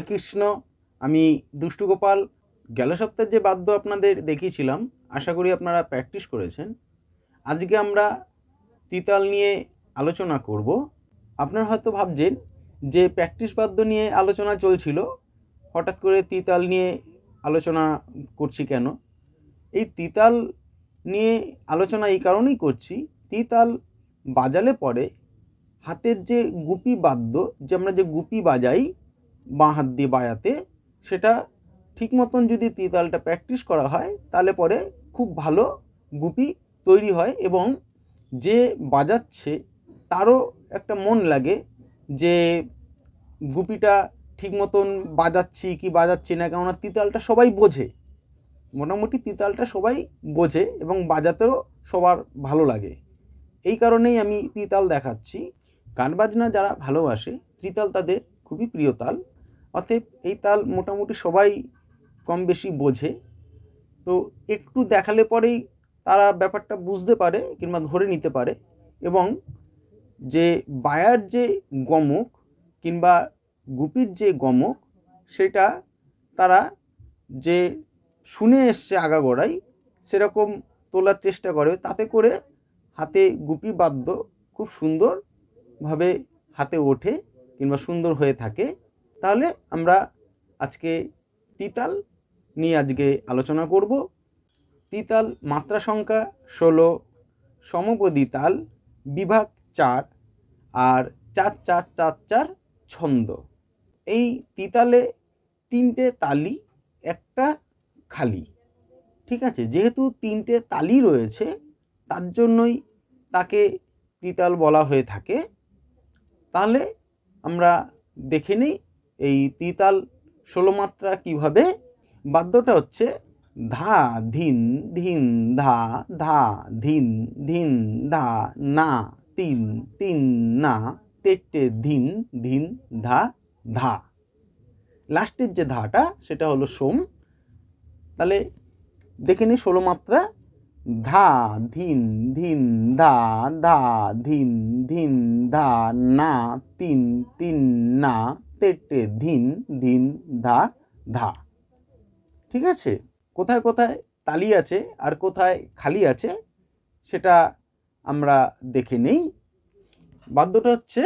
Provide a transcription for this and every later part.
হরে কৃষ্ণ আমি দুষ্টু গোপাল, গেল সপ্তাহের যে বাদ্য আপনাদের দেখিয়েছিলাম, আশা করি আপনারা প্র্যাকটিস করেছেন। আজকে আমরা তিতাল নিয়ে আলোচনা করব। আপনারা হয়তো ভাবছেন যে প্র্যাকটিস বাদ্য নিয়ে আলোচনা চলছিল, হঠাৎ করে তিতাল নিয়ে আলোচনা করছি কেন? এই তিতাল নিয়ে আলোচনা এই কারণেই করছি, তিতাল বাজালে পরে হাতের যে গুপি বাদ্য, যে আমরা যে গুপি বাজাই বাঁ হাত দিয়ে বাজাতে সেটা ঠিক মতন যদি তিতালটা প্র্যাকটিস করা হয়, তাহলে পরে খুব ভালো গুপি তৈরি হয় এবং যে বাজাচ্ছে তারও একটা মন লাগে যে গুপিটা ঠিক মতন বাজাচ্ছি কি বাজাচ্ছি না, কেননা তিতালটা সবাই বোঝে। মোটামুটি তিতালটা সবাই বোঝে এবং বাজাতেও সবার ভালো লাগে। এই কারণেই আমি তিতাল দেখাচ্ছি। গান বাজনা যারা ভালোবাসে ত্রিতাল তাদের খুবই প্রিয় তাল। অতএব এই তাল মোটামুটি সবাই কম বেশি বোঝে। তো একটু দেখালে পরেই তারা ব্যাপারটা বুঝতে পারে কিংবা ধরে নিতে পারে এবং যে বায়ার যে গমক কিংবা গুপির যে গমক সেটা তারা যে শুনে এসছে আগাগোড়াই সেরকম তোলার চেষ্টা করে। তাতে করে হাতে গুপি বাদ্য খুব সুন্দরভাবে হাতে ওঠে কিংবা সুন্দর হয়ে থাকে। তাহলে আমরা আজকে তিতাল নিয়ে আজকে আলোচনা করব। তিতাল মাত্রা সংখ্যা ষোলো সমপদী তাল বিভাগ চার আর চার চার চার চার ছন্দ। এই তিতালে তিনটে তালি, একটা খালি, ঠিক আছে? যেহেতু তিনটে তালি রয়েছে, তার জন্যই তাকে তিতাল বলা হয়ে থাকে। তাহলে আমরা দেখে নিই এই তিতাল ষোলো মাত্রা কীভাবে? বাদ্যটা হচ্ছে ধা, ধিন ধিন, ধা ধা, ধিন ধিন, ধা, না, তিন তিন, না, তেটে, ধিন ধিন, ধা ধা। লাস্টের যে ধাটা, সেটা হলো সোম। তাহলে দেখে নিই ষোলো মাত্রা ধা, ধিন ধিন, ধা ধা, ধিন ধিন, ধা, না, তিন তিন, না তেটে ধিন ধিন ধা ধা। ঠিক আছে? কোথায় কোথায় তালি আছে আর কোথায় খালি আছে, সেটা আমরা দেখে নেই। বাদ্যটা হচ্ছে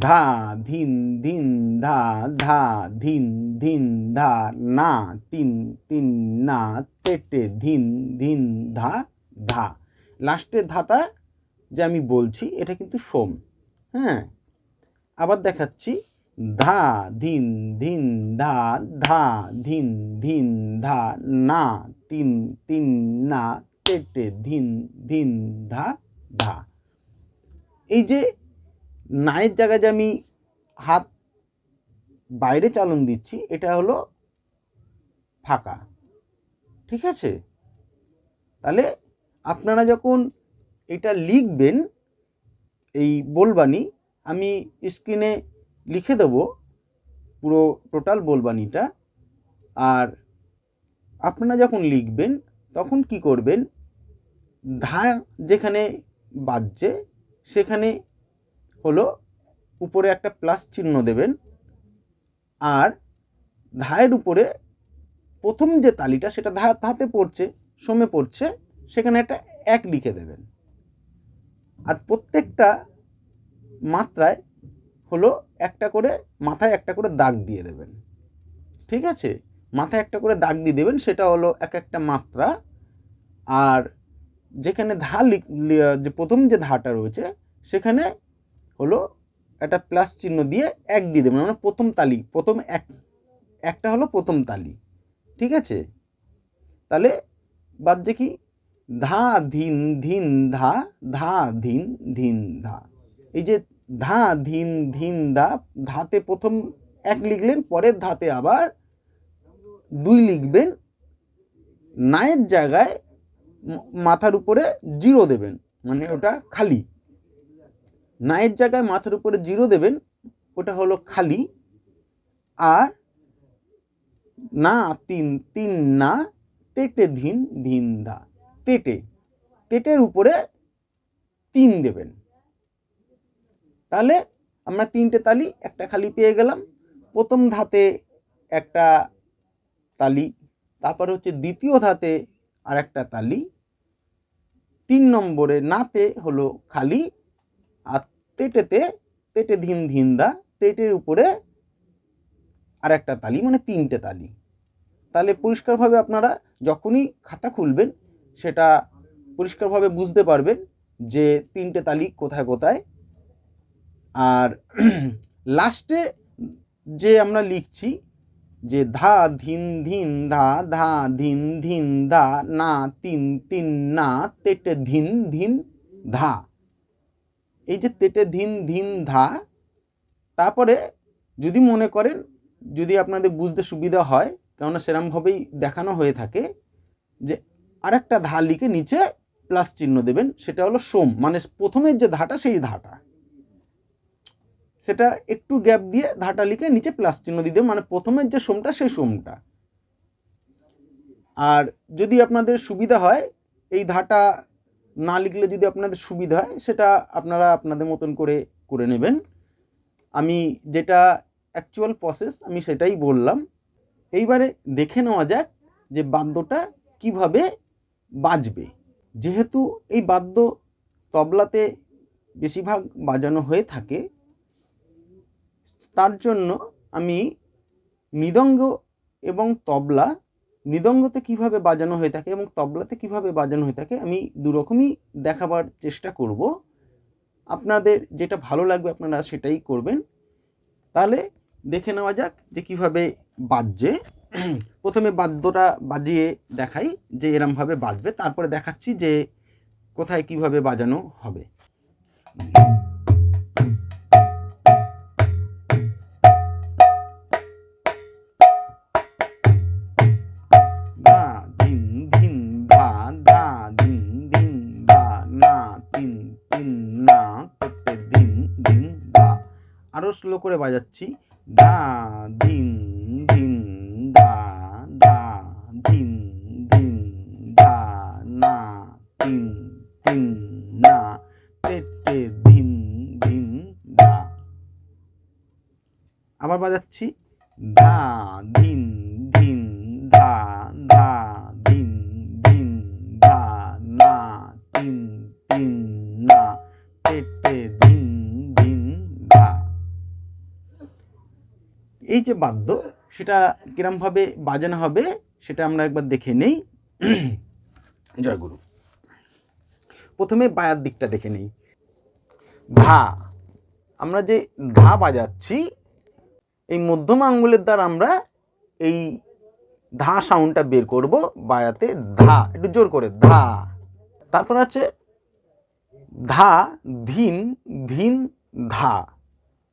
ধা, ধিন ধিন, ধা ধা, ধিন ধিন, ধা, না, তিন তিন, না, তেটে, ধিন ধিন, ধা ধা। লাস্টের ধাটা যে আমি বলছি, এটা কিন্তু সোম। হ্যাঁ? আবার দেখাচ্ছি। ধা ধিন ধিন ধা ধা ধিন ধিন ধা, না তিন তিন না তেটে ধিন ধিন ধা ধা। এই যে নায়ের জায়গায় যে আমি হাত বাইরে চালন দিচ্ছি, এটা হলো ফাঁকা, ঠিক আছে? তাহলে আপনারা যখন এটা লিখবেন, এই বলবানি আমি স্ক্রিনে লিখে দেব পুরো টোটাল বলবানিটা আর আপনারা যখন লিখবেন, তখন কি করবেন? ধা যেখানে বাজছে, সেখানে হলো উপরে একটা প্লাস চিহ্ন দেবেন। আর ধায়ের উপরে প্রথম যে তালিটা, সেটা ধা ধাতে পড়ছে, সমে পড়ছে, সেখানে একটা এক লিখে দেবেন। আর প্রত্যেকটা মাত্রায় হলো একটা করে মাথায় একটা করে দাগ দিয়ে দেবেন। ঠিক আছে? মাথায় একটা করে দাগ দিয়ে দেবেন, সেটা হলো এক একটা মাত্রা। আর যেখানে ধা যে প্রথম যে ধাটা রয়েছে, সেখানে হলো একটা প্লাস চিহ্ন দিয়ে এক দিয়ে দেবেন। মানে প্রথম তালি, প্রথম এক, একটা হলো প্রথম তালি। ঠিক আছে? তাহলে বাজছে কি ধা, ধিন ধিন, ধা ধা, ধিন ধিন, ধা। এই যে ধা, ধিন ধিন, দা, ধাতে প্রথম এক লিখলেন, পরের ধাতে আবার দুই লিখবেন। নায়ের জায়গায় মাথার উপরে জিরো দেবেন মানে ওটা খালি। নায়ের জায়গায় মাথার উপরে জিরো দেবেন, ওটা হলো খালি। আর না, তিন তিন না, তেটে ধিন ধিন দা, তেটে। তেটের উপরে তিন দেবেন। তাহলে আমরা তিনটে তালি, একটা খালি পেয়ে গেলাম। প্রথম ধাতে একটা তালি, তারপরে হচ্ছে দ্বিতীয় ধাতে আর একটা তালি। তিন নম্বরে নাতে হলো খালি, আর তেটেতে, তেটে ধিন ধিন দা তেটের উপরে আর একটা তালি মানে তিনটে তালি। তাহলে পরিষ্কারভাবে আপনারা যখনই খাতা খুলবেন, সেটা পরিষ্কারভাবে বুঝতে পারবেন যে তিনটে তালি কোথায় কোথায়। আর লাস্টে যে আমরা লিখছি যে ধা ধিন ধিন ধা ধা ধিন ধিন ধা, না তিন তিন না, তেটে ধিন ধিন ধা। এই যে তেটে ধিন ধিন ধা, তারপরে যদি মনে করেন, যদি আপনাদের বুঝতে সুবিধা হয়, কেননা সেরমভাবেই দেখানো হয়ে থাকে, যে আরেকটা ধা লিখে নিচে প্লাস চিহ্ন দেবেন, সেটা হলো সোম। মানে প্রথমের যে ধাটা, সেই ধাটা। সেটা একটু গ্যাপ দিয়ে ধাটা লিখে নিচে প্লাস চিহ্ন দিয়ে দেবেন মানে প্রথমের যে সোমটা, সেই সোমটা। আর যদি আপনাদের সুবিধা হয়, এই ধাটা না লিখলে যদি আপনাদের সুবিধা হয়, সেটা আপনারা আপনাদের মতন করে করে নেবেন। আমি যেটা অ্যাকচুয়াল প্রসেস আমি সেটাই বললাম। এইবারে দেখে নেওয়া যাক যে বাদ্যটা কীভাবে বাজবে। যেহেতু এই বাদ্য তবলাতে বেশিরভাগ বাজানো হয়ে থাকে তার জন্য আমি মৃদঙ্গ এবং তবলা, মৃদঙ্গতে কীভাবে বাজানো হয়ে থাকে এবং তবলাতে কীভাবে বাজানো হয়ে থাকে আমি দুরকমই দেখাবার চেষ্টা করব। আপনাদের যেটা ভালো লাগবে আপনারা সেটাই করবেন। তাহলে দেখে নেওয়া যাক যে কীভাবে বাজছে। প্রথমে বাদ্যটা বাজিয়ে দেখাই যে এরমভাবে বাজবে, তারপরে দেখাচ্ছি যে কোথায় কীভাবে বাজানো হবে। স্লো করে বাজাচ্ছি। দা দিন দিন দা দা ধিন যে বাদ্য। সেটা কিরমভাবে বাজানো হবে সেটা আমরা একবার দেখে নেই। জয় গুরু প্রথমে বায়ার দিকটা দেখে নেই। ধা। আমরা যে ধা বাজাচ্ছি, এই মধ্যম আঙ্গুলের দ্বারা আমরা এই ধা সাউন্ডটা বের করব বায়াতে ধা, একটু জোর করে ধা। তারপর আছে ধা, ধিন ধিন ধা।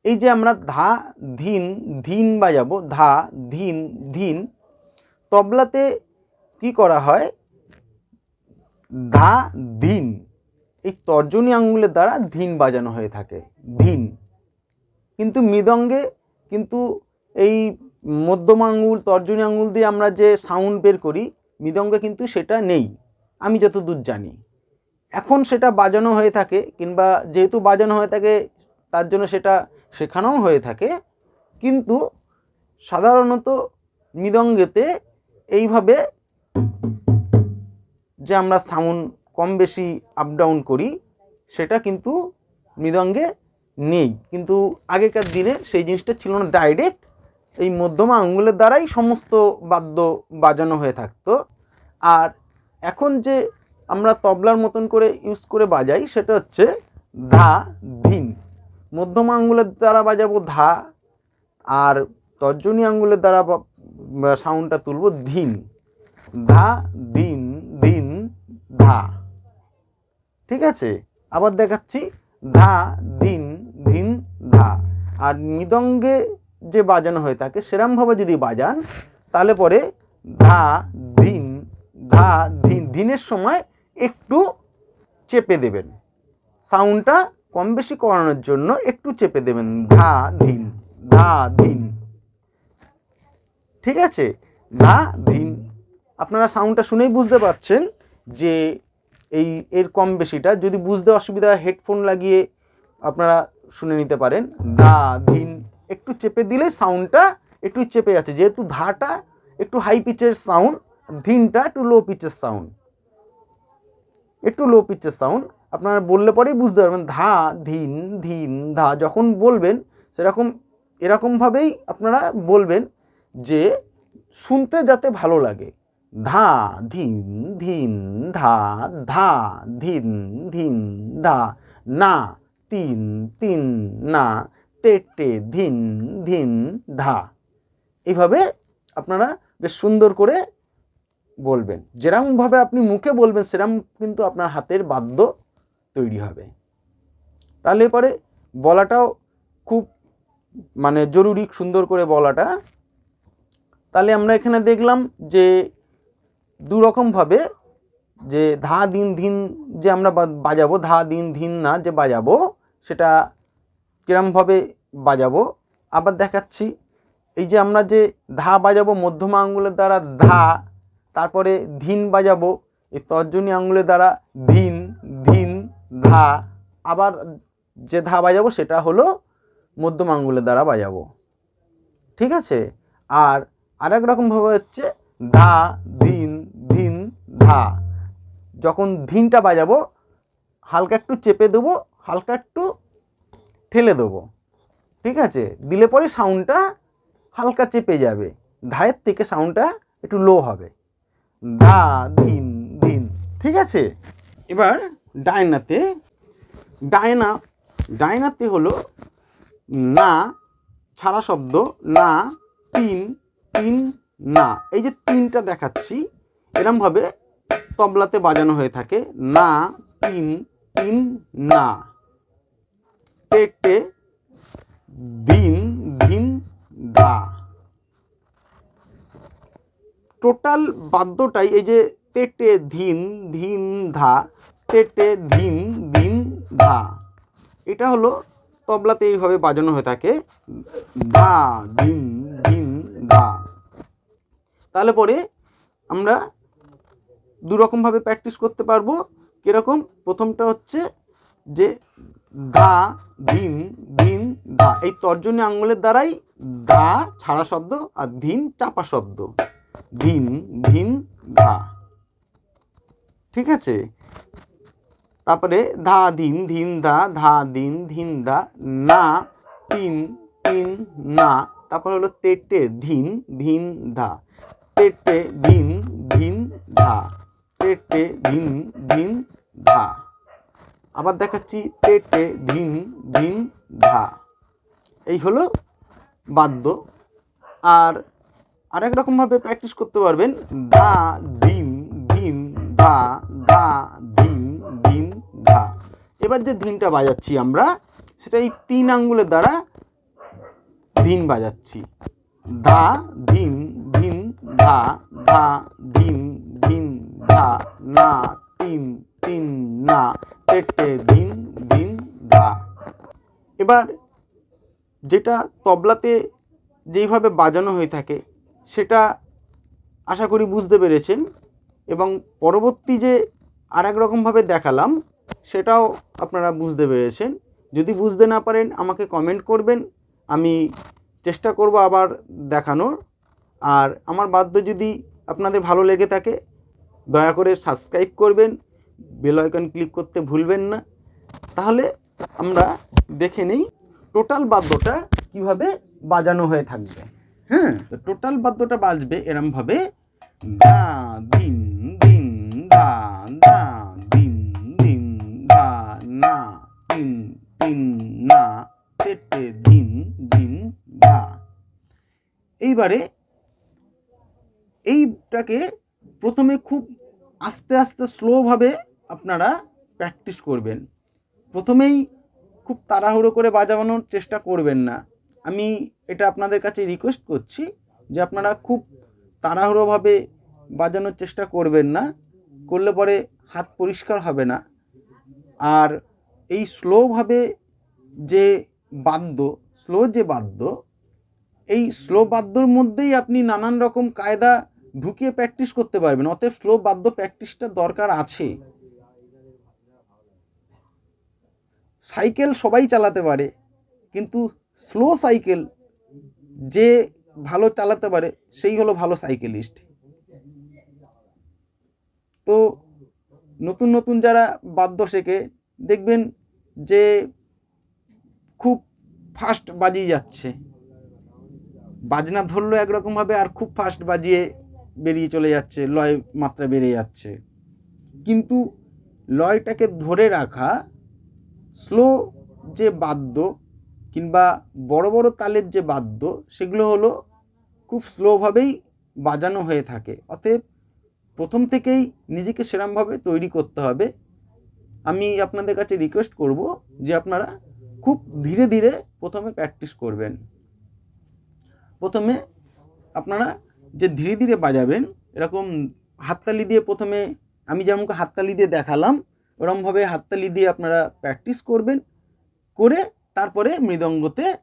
এই যে আমরা ধা, ধিন ধিন বাজাবো, ধা, ধিন ধিন, তবলাতে কি করা হয়? ধা, ধিন, এই তর্জনী আঙ্গুলের দ্বারা ধিন বাজানো হয়ে থাকে, ধিন। কিন্তু মৃদঙ্গে কিন্তু এই মধ্যম আঙ্গুল, তর্জনী আঙ্গুল দিয়ে আমরা যে সাউন্ড বের করি, মৃদঙ্গে কিন্তু সেটা নেই। আমি যতদূর জানি। এখন সেটা বাজানো হয়ে থাকে, কিংবা যেহেতু বাজানো হয়ে থাকে, তার জন্য সেটা শেখানোও হয়ে থাকে। কিন্তু সাধারণত মৃদঙ্গেতে এইভাবে যে আমরা সাউন্ড কম বেশি আপ ডাউন করি, সেটা কিন্তু মৃদঙ্গে নেই। কিন্তু আগেকার দিনে সেই জিনিসটা ছিল না। ডাইরেক্ট এই মধ্যমা আঙ্গুলের দ্বারাই সমস্ত বাদ্য বাজানো হয়ে থাকতো। আর এখন যে আমরা তবলার মতন করে ইউজ করে বাজাই, সেটা হচ্ছে ধা ধিন মধ্যমা আঙ্গুলের দ্বারা বাজাবো ধা আর তর্জনী আঙ্গুলের দ্বারা সাউন্ডটা তুলব ধিন। ধা, দিন দিন, ধা। ঠিক আছে? আবার দেখাচ্ছি। ধা, দিন ধিন ধা। আর মৃদঙ্গে যে বাজানো হয়ে থাকে সেরমভাবে যদি বাজান, তাহলে পরে ধা, দিন, ধা ধিন দিনের সময় একটু চেপে দেবেন। সাউন্ডটা কম বেশি করানোর জন্য একটু চেপে দেবেন। ধা, ধিন। ধা, ধিন। ঠিক আছে? ধা, ধিন। আপনারা সাউন্ডটা শুনেই বুঝতে পারছেন যে এই, এর কম বেশিটা যদি বুঝতে অসুবিধা হয় হেডফোন লাগিয়ে আপনারা শুনে নিতে পারেন। ধা, ধিন। একটু চেপে দিলে সাউন্ডটা একটু চেপে যাচ্ছে। যেহেতু ধাটা একটু হাই পিচের সাউন্ড ধিনটা একটু লো পিচের সাউন্ড একটু লো পিচের সাউন্ড আপনারা বললে পরেই বুঝতে পারবেন, ধা, ধিন ধিন, ধা, যখন বলবেন সেরকম, এরকমভাবেই আপনারা বলবেন যে শুনতে যাতে ভালো লাগে। ধা, ধিন ধিন, ধা ধা, ধিন ধিন, ধা, না, তিন তিন, না, তেটে, ধিন ধিন, ধা। এইভাবে আপনারা বেশ সুন্দর করে বলবেন। যেরকমভাবে আপনি মুখে বলবেন, সেরকম কিন্তু আপনার হাতের বাদ্য তৈরি হবে। তাহলে পরে বলাটাও খুব মানে জরুরি, সুন্দর করে বলাটা। তাহলে আমরা এখানে দেখলাম যে দু রকমভাবে যে ধা, দিন, ধিন যে আমরা বাজাবো, ধা, দিন, ধিন না যে বাজাবো, সেটা কিরমভাবে বাজাবো, আবার দেখাচ্ছি। এই যে আমরা যে ধা বাজাবো, মধ্যমা আঙ্গুলের দ্বারা ধা, তারপরে ধিন বাজাবো, এই তর্জনী আঙ্গুলের দ্বারা ধিন ধিন ধা, আবার যে ধা বাজাবো সেটা হলো মধ্যম আঙ্গুলের দ্বারা বাজাবো। ঠিক আছে? আর আরেক রকমভাবে হচ্ছে ধা, ধিন ধিন, ধা। যখন ধিনটা বাজাবো, হালকা একটু চেপে দেবো, হালকা একটু ঠেলে দেবো। ঠিক আছে? দিলে পরে সাউন্ডটা হালকা চেপে যাবে। ধায়ের থেকে সাউন্ডটা একটু লো হবে। ধা, ধিন ধিন। ঠিক আছে? এবার ডায়নাতে, ডায়না, ডায়নাতে হলো না, ছাড়া শব্দ, না, তিন তিন, না। এই যে তিনটা দেখাচ্ছি, এরমভাবে তবলাতে বাজানো হয়ে থাকে, না, তিন তিন, না। টেটে দিন ধিন ধা। টোটাল বাদ্যটাই এই যে তেটে ধিন ধিন ধা তেটে ধিন দিন ধা। এটা হলো তবলাতে এইভাবে বাজানো হয়ে থাকে। ধা, দিন দিন ধা। তাহলে পরে আমরা দু রকমভাবে প্র্যাকটিস করতে পারব। কীরকম? প্রথমটা হচ্ছে যে ধা ধিন ধিন ধা। এই তর্জনী আঙ্গুলের দ্বারাই ধা ছাড়া শব্দ আর ধিন চাপা শব্দ। ধিন ধিন ধা। ঠিক আছে? তারপরে ধা ধিন ধিন দা, ধা দিন, ধিন দা, না, তিন তিন, না, তারপর হলো তেটে, ধিন ধিন ধা তেটে, ধিন ধিন ধা, তেটে, ধিন ধিন ধা। আবার দেখাচ্ছি তেটে, ধিন ধিন ধা। এই হলো বাদ্য। আর আরেক রকমভাবে প্র্যাকটিস করতে পারবেন। ধা, দিন দিন ধা ধা ধা এবার যে ধিনটা বাজাচ্ছি আমরা, সেটা এই তিন আঙ্গুলের দ্বারা ধিন বাজাচ্ছি। ধা ধিন ধিন ধা ধা ধিন ধিন ধা, না, তিন তিন, না, তেটে ধিন ধিন ধা এবার যেটা তবলাতে যেইভাবে বাজানো হয়ে থাকে, সেটা আশা করি বুঝতে পেরেছেন এবং পরবর্তী যে আর এক রকমভাবে দেখালাম সেটাও আপনারা বুঝতে পেরেছেন। যদি বুঝতে না পারেন, আমাকে কমেন্ট করবেন। আমি চেষ্টা করব আবার দেখানোর। আর আমার বাদ্য যদি আপনাদের ভালো লেগে থাকে, দয়া করে সাবস্ক্রাইব করবেন। বেল আইকন ক্লিক করতে ভুলবেন না। তাহলে আমরা দেখে নেই টোটাল বাদ্যটা কীভাবে বাজানো হয়ে থাকবে। হ্যাঁ তো টোটাল বাদ্যটা বাজবে এরমভাবে, দা, দিন দিন ধা না, তিন তিন, না তেটে দিন দিন ধা এইবারে এইটাকে প্রথমে খুব আস্তে আস্তে, স্লোভাবে আপনারা প্র্যাকটিস করবেন। প্রথমেই খুব তাড়াহুড়ো করে বাজানোর চেষ্টা করবেন না। আমি এটা আপনাদের কাছে রিকোয়েস্ট করছি যে আপনারা খুব তাড়াহুড়োভাবে বাজানোর চেষ্টা করবেন না। করলে পরে হাত পরিষ্কার হবে না। আর এই স্লোভাবে যে বাদ্য স্লো যে বাদ্য, এই স্লো বাদ্যর মধ্যেই আপনি নানান রকম কায়দা ঢুকিয়ে প্র্যাকটিস করতে পারবেন। অতএব স্লো বাদ্য প্র্যাকটিসটা দরকার আছে। সাইকেল সবাই চালাতে পারে, কিন্তু স্লো সাইকেল যে ভালো চালাতে পারে, সেই হলো ভালো সাইকেলিস্ট তো নতুন নতুন যারা বাদ্য শেখে, দেখবেন যে খুব ফাস্ট বাজিয়ে যাচ্ছে। বাজনা ধরলো একরকমভাবে আর খুব ফাস্ট বাজিয়ে বেরিয়ে চলে যাচ্ছে, লয় মাত্রা বেড়ে যাচ্ছে। কিন্তু লয়টাকে ধরে রাখা স্লো যে বাদ্য কিংবা বড় বড় তালের যে বাদ্য, সেগুলো হলো খুব স্লোভাবেই বাজানো হয়ে থাকে। অতএব প্রথম থেকেই নিজেকে সেরমভাবে তৈরি করতে হবে। আমি আপনাদের কাছে রিকোয়েস্ট করব যে আপনারা খুব ধীরে ধীরে প্রথমে প্র্যাকটিস করবেন। প্রথমে আপনারা যে ধীরে ধীরে বাজাবেন, এরকম হাততালি দিয়ে প্রথমে আমি যেমনকে হাততালি দিয়ে দেখালাম, ওরমভাবে হাততালি দিয়ে আপনারা প্র্যাকটিস করবেন, করে তারপরে মৃদঙ্গতে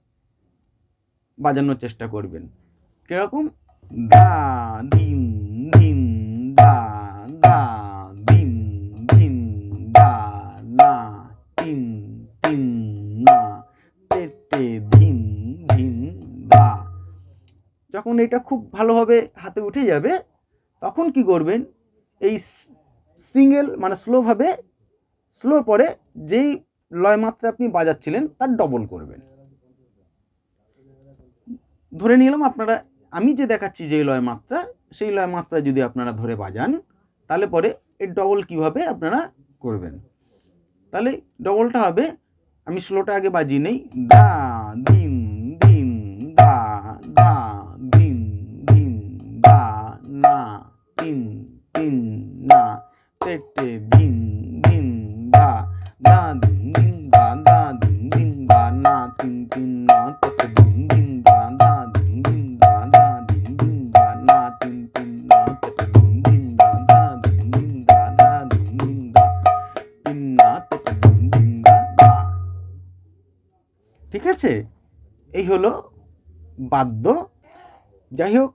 বাজানোর চেষ্টা করবেন। কীরকম? দা ধিম ধিম দা দা। যখন এটা খুব ভালোভাবে হাতে উঠে যাবে, তখন কি করবেন? এই সিঙ্গেল মানে স্লোভাবে, স্লোর পরে যেই লয় মাত্রা আপনি বাজাচ্ছিলেন, তার ডবল করবেন। ধরে নিলাম আপনারা, আমি যে দেখাচ্ছি যে লয় মাত্রা, সেই লয় মাত্রা যদি আপনারা ধরে বাজান, তাহলে পরে এর ডবল কীভাবে আপনারা করবেন? তাহলে ডবলটা হবে, আমি স্লোটা আগে বাজিয়ে নেই, দা, দিন দিন, দা দা না, তিন তিন না টে টে দিন দিন দা দিন দিন দা দা দিন দিন দা না, তিন তিন না টে টে দিন দিন দা দা দিন দিন দা দা দিন দিন দা না, তিন তিন না টে টে দিন দিন দা দা দিন দিন দা দা দিন দিন দা তিন না টে টে দিন দিন দা দা ঠিক আছে? এই হলো বাদ্য। যাই হোক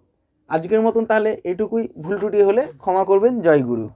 আজকের মতন তাহলে এটুকুই ভুল টুটি হলে ক্ষমা করবেন। জয় গুরু।